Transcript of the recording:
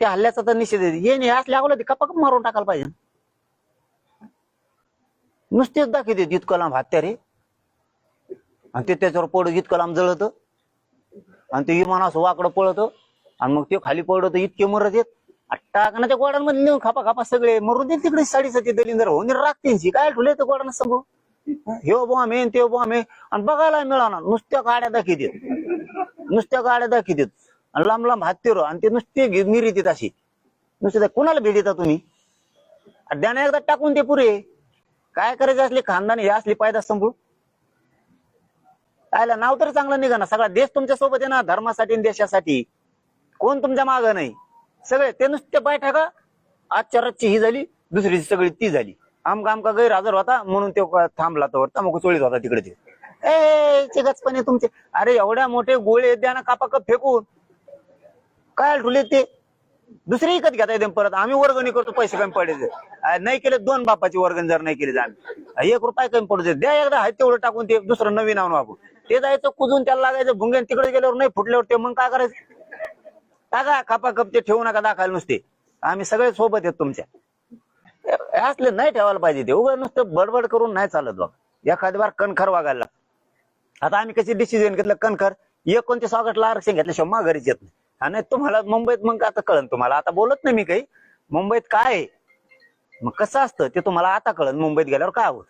त्या हल्ल्याचा तर निषेध आहे. हे असल्या अगोदर कपा मारून टाकायला पाहिजे. नुसतेच दाखवते इतकं लांब हत्यारे. आणि ते त्याच्यावर पडत इतकं जळत. आणि ते विमान असं वाकडं पळत. आणि मग ते खाली पडत इतके मरत येत टाकण्याच्या गोडांमध्ये नेऊन खापा खापा सगळे मरून देत तिकडे साडीसाठी दलिंदर होऊन राखतींची काय ठुले तर गोडानं समोर हे बॉम्ब आहे ते बॉम्ब आहे आणि बघायला मिळाना नुसत्या गाड्या देत नुसत्या गाड्या दाखवतात आणि लांब लांब हत्तीवर आणि ते नुसते निरीतीत अशी. नुसते कोणाला कुणाला भेट देता तुम्ही? द्याना एकदा टाकून ते पुरे. काय करायचे असले खानदानी हे असली पायदा संभू आयला नाव तर चांगलं निघा ना. सगळा देश तुमच्यासोबत आहे ना धर्मासाठी देशासाठी. कोण तुमच्या माग नाही. सगळे ते नुसते बैठा का आजच्या रातची ही झाली दुसरीची सगळी ती झाली. आमका आमका गैरहजर होता म्हणून ते थांबला तो मग चोळीत होता तिकडे ते ए गचपणे तुमचे. अरे एवढ्या मोठे गोळे द्या ना कापा कप फेकून. काय ठुले ते? दुसरी विकत घेता येते परत. आम्ही वर्गणी करतो पैसे कमी पडायचे नाही केले दोन बापाची वर्गणी जर नाही केली तर आम्ही. एक रुपये कमी पडू दे. द्या एकदा हाय तेवढं टाकून ते दुसरं नवीन आणून वापरू ते जायचं कुजून त्याला लागायचं भुंग्यान तिकडे गेल्यावर नाही फुटल्यावर ते मग काय करायचं? टाका कापा कप ते ठेवू नका दाखायला नुसते. आम्ही सगळे सोबत आहेत तुमच्या. असले नाही ठेवायला पाहिजे ते. उभं नुसतं बडबड करून नाही चालत बघ. एखाद्या बार कणखर वागायला आता आम्ही कशी डिसिजन घेतलं कणखर? एकोणतीस ऑगस्टला आरक्षण घेतल्याशिवाय माघारीच येत नाही. हा, नाही तुम्हाला मुंबईत मग आता कळन तुम्हाला. आता बोलत नाही मी काही. मुंबईत काय आहे? मग कसं असतं ते तुम्हाला आता कळन. मुंबईत गेल्यावर काय होत?